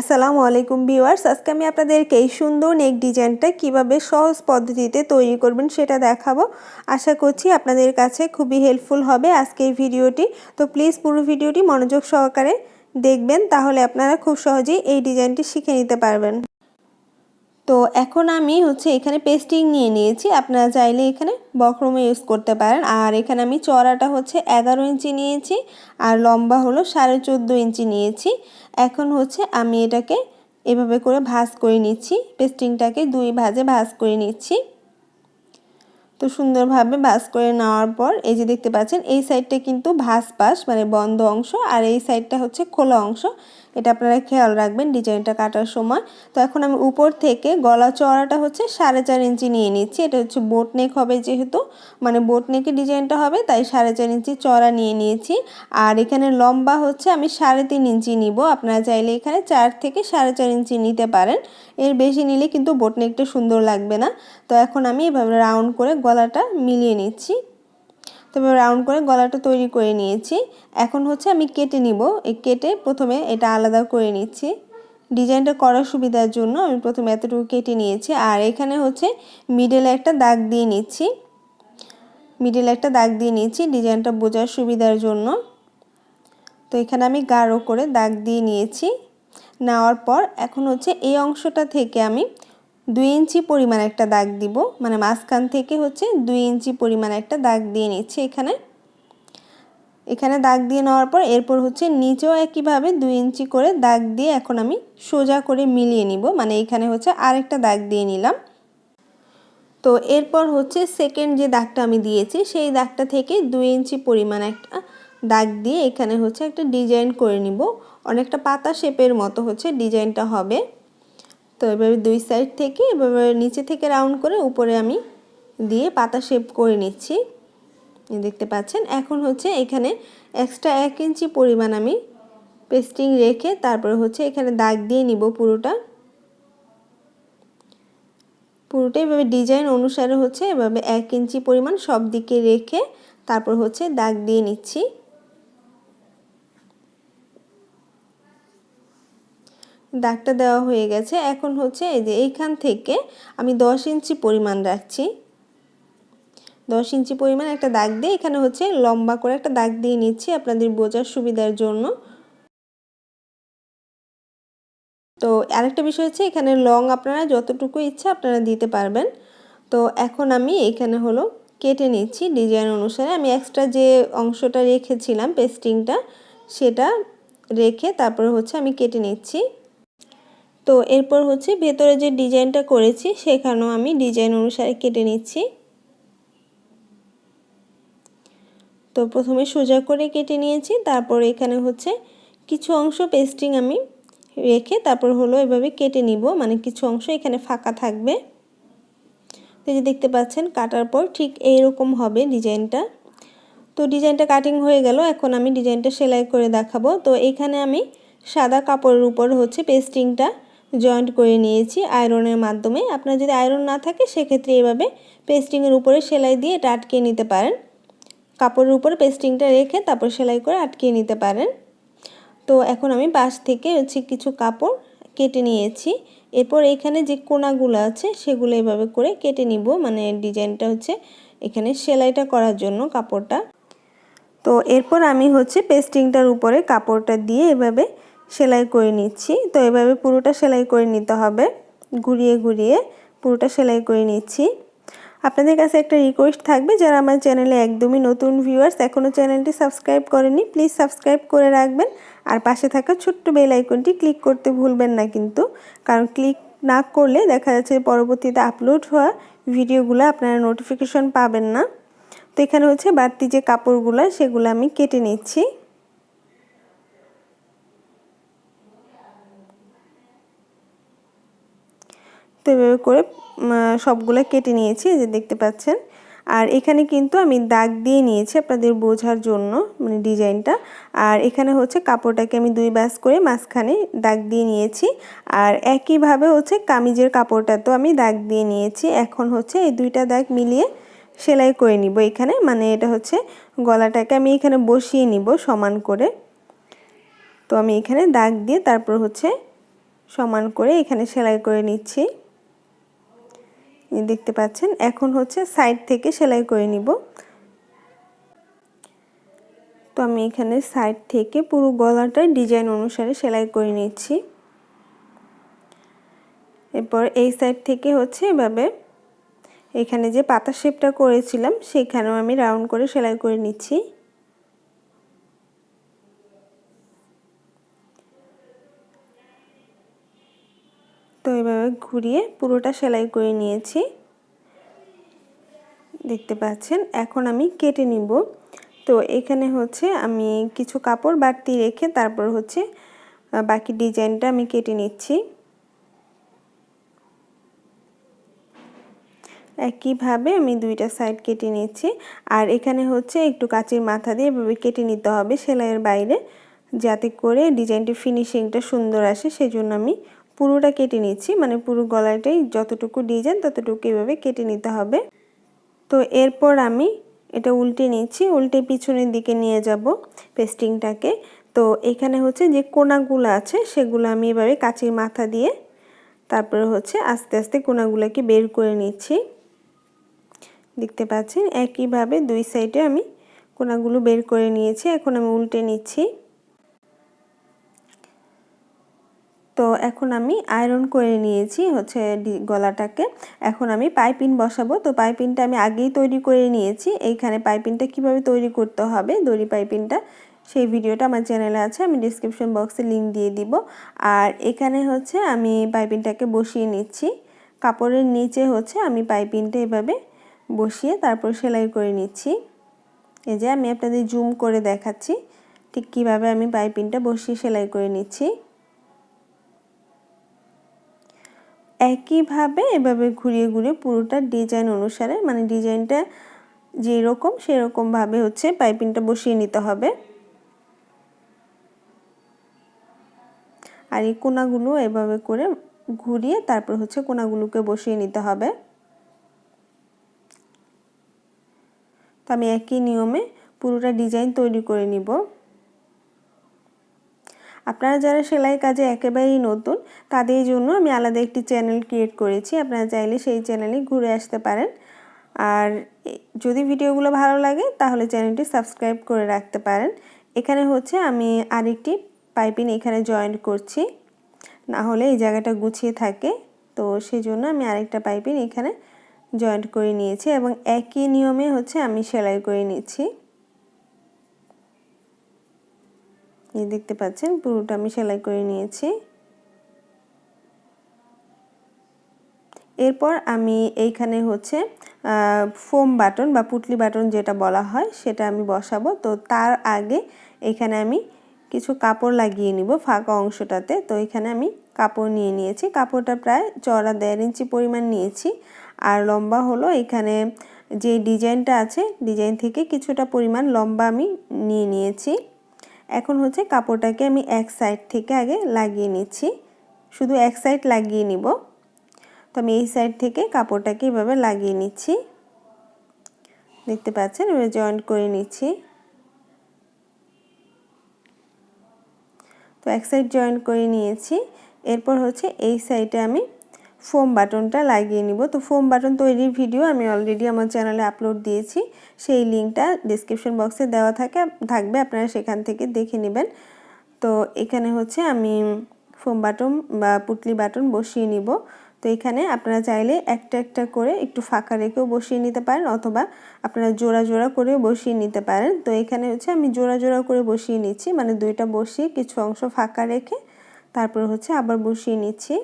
আসসালামু আলাইকুম ভিউয়ার্স, আজকে আমি আপনাদেরকে এই সুন্দর নেক ডিজাইনটা কীভাবে সহজ পদ্ধতিতে তৈরি করবেন সেটা দেখাবো। আশা করছি আপনাদের কাছে খুবই হেল্পফুল হবে আজকের ভিডিওটি। তো প্লিজ পুরো ভিডিওটি মনোযোগ সহকারে দেখবেন, তাহলে আপনারা খুব সহজেই এই ডিজাইনটি শিখে নিতে পারবেন। তো এখন আমি হচ্ছে এখানে পেস্টিং নিয়ে নিয়েছি। আপনারা চাইলে এখানে বক্রমে ইউজ করতে পারেন। আর এখানে আমি চড়াটা হচ্ছে এগারো ইঞ্চি নিয়েছি আর লম্বা হলো সাড়ে চোদ্দ ইঞ্চি নিয়েছি। এখন হচ্ছে আমি এটাকে এভাবে করে ভাজ করে নিচ্ছি। পেস্টিংটাকে দুই ভাজে ভাজ করে নিচ্ছি। তো সুন্দরভাবে ভাজ করে নেওয়ার পর এই যে দেখতে পাচ্ছেন, এই সাইডটা কিন্তু ভাজ পাশ মানে বন্ধ অংশ, আর এই সাইডটা হচ্ছে খোলা অংশ। এটা আপনারা খেয়াল রাখবেন, ডিজাইনটা কাটার সময়। তো এখন আমি উপর থেকে গলা চড়াটা হচ্ছে সাড়ে চার ইঞ্চি নিয়ে নিচ্ছি। এটা হচ্ছে বোট নেক হবে যেহেতু মানে বোট নেকের ডিজাইনটা হবে, তাই সাড়ে চার ইঞ্চি চড়া নিয়ে নিয়েছি। আর এখানে লম্বা হচ্ছে আমি সাড়ে তিন ইঞ্চি নিব। আপনারা চাইলে এখানে চার থেকে সাড়ে চার ইঞ্চি নিতে পারেন। এর বেশি নিলে কিন্তু বোট নেকটা সুন্দর লাগবে না। তো এখন আমি এভাবে রাউন্ড করে গলাটা মিলিয়ে নিচ্ছি। তবে রাউন্ড করে গলাটা তৈরি করে নিয়েছি। এখন হচ্ছে আমি কেটে নিব। এই কেটে প্রথমে এটা আলাদা করে নিচ্ছি। ডিজাইনটা করার সুবিধার জন্য আমি প্রথমে এতটুকু কেটে নিয়েছি। আর এখানে হচ্ছে মিডলে একটা দাগ দিয়ে নিচ্ছি। মিডলে একটা দাগ দিয়ে নিয়েছি ডিজাইনটা বোঝার সুবিধার জন্য। তো এখানে আমি গাঢ় করে দাগ দিয়ে নিয়েছি। নেওয়ার পর এখন হচ্ছে এই অংশটা থেকে আমি দুই ইঞ্চি পরিমাণ একটা দাগ দিব মানে মাঝখান থেকে হচ্ছে দুই ইঞ্চি পরিমাণ একটা দাগ দিয়ে নিচ্ছি এখানে। এখানে দাগ দিয়ে নেওয়ার পর এরপর হচ্ছে নিচেও একইভাবে দুই ইঞ্চি করে দাগ দিয়ে এখন আমি সোজা করে মিলিয়ে নিব মানে এখানে হচ্ছে আরেকটা দাগ দিয়ে নিলাম। তো এরপর হচ্ছে সেকেন্ড যে দাগটা আমি দিয়েছি, সেই দাগটা থেকে দুই ইঞ্চি পরিমাণ একটা দাগ দিয়ে এখানে হচ্ছে একটা ডিজাইন করে নিব। অনেকটা পাতা শেপের মতো হচ্ছে ডিজাইনটা হবে। তো এভাবে দুই সাইড থেকে এভাবে নিচে থেকে রাউন্ড করে উপরে আমি দিয়ে পাতা শেপ করে নিচ্ছি। দেখতে পাচ্ছেন, এখন হচ্ছে এখানে এক্সট্রা এক ইঞ্চি পরিমাণ আমি পেস্টিং রেখে তারপরে হচ্ছে এখানে দাগ দিয়ে নিব পুরোটা। পুরোটা এভাবে ডিজাইন অনুসারে হচ্ছে এভাবে এক ইঞ্চি পরিমাণ সব দিকে রেখে তারপর হচ্ছে দাগ দিয়ে নিচ্ছি। দাগটা দেওয়া হয়ে গেছে। এখন হচ্ছে এই যে এইখান থেকে আমি দশ ইঞ্চি পরিমাণ রাখছি। দশ ইঞ্চি পরিমাণ একটা দাগ দিয়ে এখানে হচ্ছে লম্বা করে একটা দাগ দিয়ে নিচ্ছি আপনাদের বোঝার সুবিধার জন্য। তো আরেকটা বিষয় হচ্ছে এখানে লং আপনারা যতটুকু ইচ্ছা আপনারা দিতে পারবেন। তো এখন আমি এখানে হলো কেটে নিচ্ছি ডিজাইন অনুসারে। আমি এক্সট্রা যে অংশটা রেখেছিলাম পেস্টিংটা, সেটা রেখে তারপরে হচ্ছে আমি কেটে নিচ্ছি। তো এরপর হচ্ছে ভেতরে যে ডিজাইনটা করেছি সেখানেও আমি ডিজাইন অনুসারে কেটে নিচ্ছি। তো প্রথমে সোজা করে কেটে নিয়েছি, তারপর এখানে হচ্ছে কিছু অংশ পেস্টিং আমি রেখে তারপর হলো এভাবে কেটে নিব মানে কিছু অংশ এখানে ফাঁকা থাকবে। তো যে দেখতে পাচ্ছেন, কাটার পর ঠিক এইরকম হবে ডিজাইনটা। তো ডিজাইনটা কাটিং হয়ে গেল, এখন আমি ডিজাইনটা সেলাই করে দেখাবো। তো এখানে আমি সাদা কাপড়ের উপর হচ্ছে পেস্টিংটা জয়েন্ট করে নিয়েছি আয়রনের মাধ্যমে। আপনার যদি আয়রন না থাকে, সেক্ষেত্রে এভাবে পেস্টিংয়ের উপরে সেলাই দিয়ে এটা আটকে নিতে পারেন। কাপড়ের উপরে পেস্টিংটা রেখে তারপর সেলাই করে আটকে নিতে পারেন। তো এখন আমি পাশ থেকে হচ্ছে কিছু কাপড় কেটে নিয়েছি। এরপর এখানে যে কোনাগুলো আছে, সেগুলো এভাবে করে কেটে নিব। মানে ডিজাইনটা হচ্ছে এখানে সেলাইটা করার জন্য কাপড়টা। তো এরপর আমি হচ্ছে পেস্টিংটার উপরে কাপড়টা দিয়ে এভাবে সেলাই করে নিচ্ছি। তো এভাবে পুরোটা সেলাই করে নিতে হবে। ঘুরিয়ে ঘুরিয়ে পুরোটা সেলাই করে নিচ্ছি। আপনাদের কাছে একটা রিকোয়েস্ট থাকবে, যারা আমার চ্যানেলে একদমই নতুন ভিউয়ার্স এখনও চ্যানেলটি সাবস্ক্রাইব করেনি প্লিজ সাবস্ক্রাইব করে রাখবেন। আর পাশে থাকা ছোট্ট বেল আইকনটি ক্লিক করতে ভুলবেন না কিন্তু। কারণ ক্লিক না করলে দেখা যাচ্ছে পরবর্তীতে আপলোড হওয়া ভিডিওগুলো আপনারা নোটিফিকেশন পাবেন না। তো এখানে হচ্ছে বাড়তি যে কাপড়গুলো, সেগুলো আমি কেটে নিচ্ছি। তো এভাবে করে সবগুলো কেটে নিয়েছি যে দেখতে পাচ্ছেন। আর এখানে কিন্তু আমি দাগ দিয়ে নিয়েছি আপনাদের বোঝার জন্য মানে ডিজাইনটা। আর এখানে হচ্ছে কাপড়টাকে আমি দুই বাস করে মাঝখানে দাগ দিয়ে নিয়েছি। আর একইভাবে হচ্ছে কামিজের কাপড়টা তো আমি দাগ দিয়ে নিয়েছি। এখন হচ্ছে এই দুইটা দাগ মিলিয়ে সেলাই করে নিব এখানে। মানে এটা হচ্ছে গলাটাকে আমি এখানে বসিয়ে নিব সমান করে। তো আমি এখানে দাগ দিয়ে তারপর হচ্ছে সমান করে এখানে সেলাই করে নিচ্ছি। দেখতে পাচ্ছেন, এখন হচ্ছে সাইড থেকে সেলাই করে নিব। তো আমি এখানে সাইড থেকে পুরো গলাটা ডিজাইন অনুসারে সেলাই করে নিচ্ছি। এরপর এই সাইড থেকে হচ্ছে এভাবে এখানে যে পাতা শেপটা করেছিলাম, সেখানেও আমি রাউন্ড করে সেলাই করে নিচ্ছি। তো এভাবে ঘুরিয়ে পুরোটা সেলাই করে নিয়েছি। দেখতে পাচ্ছেন, এখন আমি কেটে নিব। তো এখানে হচ্ছে আমি কিছু কাপড় বাড়তি রেখে তারপর হচ্ছে বাকি ডিজাইনটা আমি কেটে নিচ্ছি। একইভাবে আমি দুইটা সাইড কেটে নিচ্ছি। আর এখানে হচ্ছে একটু কাচির মাথা দিয়ে এভাবে কেটে নিতে হবে সেলাইয়ের বাইরে, যাতে করে ডিজাইনটি ফিনিশিংটা সুন্দর আসে, সেজন্য আমি পুরোটা কেটে নিচ্ছি মানে পুরো গলাটাই যতটুকু ডিজাইন ততটুকু এভাবে কেটে নিতে হবে। তো এরপর আমি এটা উল্টে নিচ্ছি, উল্টে পিছনের দিকে নিয়ে যাব পেস্টিংটাকে। তো এখানে হচ্ছে যে কোনাগুলো আছে সেগুলো আমি এভাবে কাচির মাথা দিয়ে তারপরে হচ্ছে আস্তে আস্তে কোনাগুলোকে বের করে নিচ্ছি। দেখতে পাচ্ছেন, একইভাবে দুই সাইডে আমি কোনাগুলো বের করে নিয়েছি, এখন আমি উল্টে নিচ্ছি। তো এখন আমি আয়রন করে নিয়েছি হচ্ছে গলাটাকে। এখন আমি পাইপিন বসাবো। তো পাইপিনটা আমি আগেই তৈরি করে নিয়েছি। এইখানে পাইপিনটা কীভাবে তৈরি করতে হবে, দড়ি পাইপিনটা সেই ভিডিওটা আমার চ্যানেলে আছে। আমি ডিসক্রিপশন বক্সে লিঙ্ক দিয়ে দিব। আর এখানে হচ্ছে আমি পাইপিনটাকে বসিয়ে নিচ্ছি। কাপড়ের নিচে হচ্ছে আমি পাইপিনটা এভাবে বসিয়ে তারপর সেলাই করে নিচ্ছি। এই যে আমি আপনাদের জুম করে দেখাচ্ছি। ঠিক কীভাবে আমি পাইপিনটা বসিয়ে সেলাই করে নিচ্ছি। একইভাবে এভাবে ঘুরিয়ে ঘুরিয়ে পুরোটা ডিজাইন অনুসারে মানে ডিজাইনটা যেরকম সেরকমভাবে হচ্ছে পাইপিংটা বসিয়ে নিতে হবে। আর এই কোনাগুলো এভাবে করে ঘুরিয়ে তারপর হচ্ছে কোনাগুলোকে বসিয়ে নিতে হবে। তো আমি একই নিয়মে পুরোটা ডিজাইন তৈরি করে নিব। আপনারা যারা সেলাই কাজে একেবারেই নতুন, তাদের জন্য আমি আলাদা একটি চ্যানেল ক্রিয়েট করেছি। আপনারা চাইলে সেই চ্যানেলে ঘুরে আসতে পারেন। আর যদি ভিডিওগুলো ভালো লাগে, তাহলে চ্যানেলটি সাবস্ক্রাইব করে রাখতে পারেন। এখানে হচ্ছে আমি আরেকটি পাইপিং এখানে জয়েন্ট করছি। না হলে এই জায়গাটা গুছিয়ে থাকে। তো সেই জন্য আমি আরেকটা পাইপিং এখানে জয়েন্ট করে নিয়েছি এবং একই নিয়মে হচ্ছে আমি সেলাই করে নিচ্ছি। এই দেখতে পাচ্ছেন, পুরোটা আমি সেলাই করে নিয়েছি। এরপর আমি এইখানে হচ্ছে ফোম বাটন বা পুটলি বাটন যেটা বলা হয়, সেটা আমি বসাবো। তো তার আগে এখানে আমি কিছু কাপড় লাগিয়ে নিব ফাঁকা অংশটাতে। তো এখানে আমি কাপড় নিয়ে নিয়েছি। কাপড়টা প্রায় চড়া দেড় ইঞ্চি পরিমাণ নিয়েছি। আর লম্বা হলো এখানে যে ডিজাইনটা আছে, ডিজাইন থেকে কিছুটা পরিমাণ লম্বা আমি নিয়ে নিয়েছি। এখন হচ্ছে কাপড়টাকে আমি এক সাইড থেকে আগে লাগিয়ে নিচ্ছি। শুধু এক সাইড লাগিয়ে নিব। তো আমি এই সাইড থেকে কাপড়টাকে এভাবে লাগিয়ে নিচ্ছি। দেখতে পাচ্ছেন? এভাবে জয়েন্ট করে নিচ্ছি। তো এক সাইড জয়েন্ট করে নিয়েছি। এরপর হচ্ছে এই সাইডে আমি ফোম বাটনটা লাগিয়ে নিব। তো ফোম বাটন তৈরির ভিডিও আমি অলরেডি আমার চ্যানেলে আপলোড দিয়েছি। সেই লিঙ্কটা ডিসক্রিপশন বক্সে দেওয়া থাকে, থাকবে, আপনারা সেখান থেকে দেখে নেবেন। তো এখানে হচ্ছে আমি ফোম বাটন বা পুটলি বাটন বসিয়ে নিব। তো এখানে আপনারা চাইলে একটা একটা করে একটু ফাঁকা রেখেও বসিয়ে নিতে পারেন অথবা আপনারা জোড়া জোড়া করেও বসিয়ে নিতে পারেন। তো এখানে হচ্ছে আমি জোড়া জোড়া করে বসিয়ে নিচ্ছি। মানে দুইটা বসিয়ে কিছু অংশ ফাঁকা রেখে তারপর হচ্ছে আবার বসিয়ে নিচ্ছি।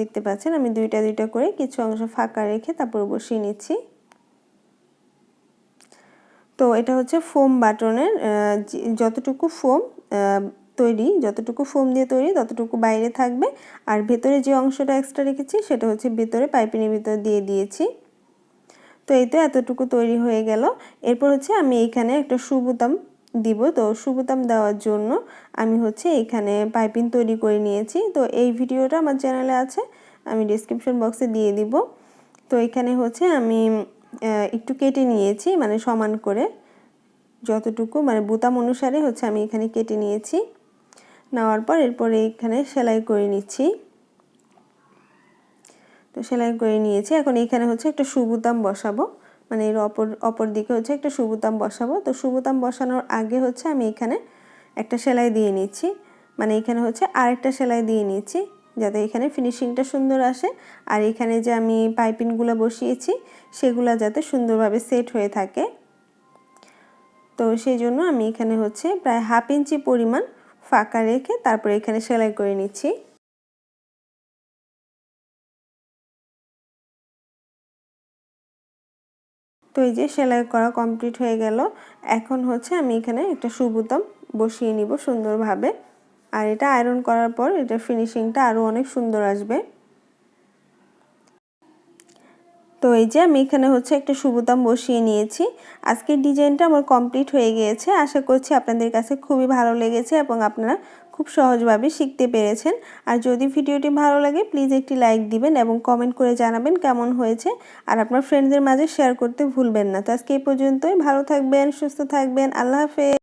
দেখতে পাচ্ছেন, আমি দুইটা দুইটা করে কিছু অংশ ফাঁকা রেখে তারপর বসিয়ে নিচ্ছি। তো এটা হচ্ছে ফোম বাটনের যতটুকু ফোম তৈরি, যতটুকু ফোম দিয়ে তৈরি, ততটুকু বাইরে থাকবে। আর ভেতরে যে অংশটা এক্সট্রা রেখেছি, সেটা হচ্ছে ভেতরে পাইপিনের ভিতরে দিয়ে দিয়েছি। তো এই তো এতটুকু তৈরি হয়ে গেল। এরপর হচ্ছে আমি এইখানে একটা সুবোতাম দিব। তো সুবোতাম দেওয়ার জন্য আমি হচ্ছে এখানে পাইপিং তৈরি করে নিয়েছি। তো এই ভিডিওটা আমার চ্যানেলে আছে, আমি ডিসক্রিপশন বক্সে দিয়ে দিব। তো এখানে হচ্ছে আমি একটু কেটে নিয়েছি মানে সমান করে। যতটুকু মানে বোতাম অনুসারে হচ্ছে আমি এখানে কেটে নিয়েছি। নেওয়ার পর এরপরে এখানে সেলাই করে নিচ্ছি। তো সেলাই করে নিয়েছি। এখন এখানে হচ্ছে একটা সুবুতাম বসাবো। মানে এর অপর অপর দিকে হচ্ছে একটা সুবুতাম বসাবো। তো সুবুতাম বসানোর আগে হচ্ছে আমি এখানে একটা সেলাই দিয়ে নিচ্ছি। মানে এখানে হচ্ছে আরেকটা সেলাই দিয়ে নিচ্ছি যাতে এখানে ফিনিশিংটা সুন্দর আসে। আর এখানে যে আমি পাইপিংগুলো বসিয়েছি, সেগুলো যাতে সুন্দরভাবে সেট হয়ে থাকে। তো সেই জন্য আমি এখানে হচ্ছে প্রায় হাফ ইঞ্চি পরিমাণ ফাঁকা রেখে তারপরে এখানে সেলাই করে নিচ্ছি। তো এই যে সেলাই করা কমপ্লিট হয়ে গেল। এখন হচ্ছে আমি এখানে একটা সুবুতাম বসিয়ে নিব সুন্দরভাবে। আর এটা আয়রন করার পর এটা ফিনিশিংটা আরও অনেক সুন্দর আসবে। তো এই যে আমি এখানে হচ্ছে একটা সুবোতাম বসিয়ে নিয়েছি। আজকের ডিজাইনটা আমার কমপ্লিট হয়ে গিয়েছে। আশা করছি আপনাদের কাছে খুবই ভালো লেগেছে এবং আপনারা খুব সহজভাবে শিখতে পেরেছেন। আর যদি ভিডিওটি ভালো লাগে প্লিজ একটি লাইক দিবেন এবং কমেন্ট করে জানাবেন কেমন হয়েছে। আর আপনার ফ্রেন্ডদের মাঝে শেয়ার করতে ভুলবেন না। তো আজকে এই পর্যন্তই। ভালো থাকবেন, সুস্থ থাকবেন। আল্লাহ হাফেজ।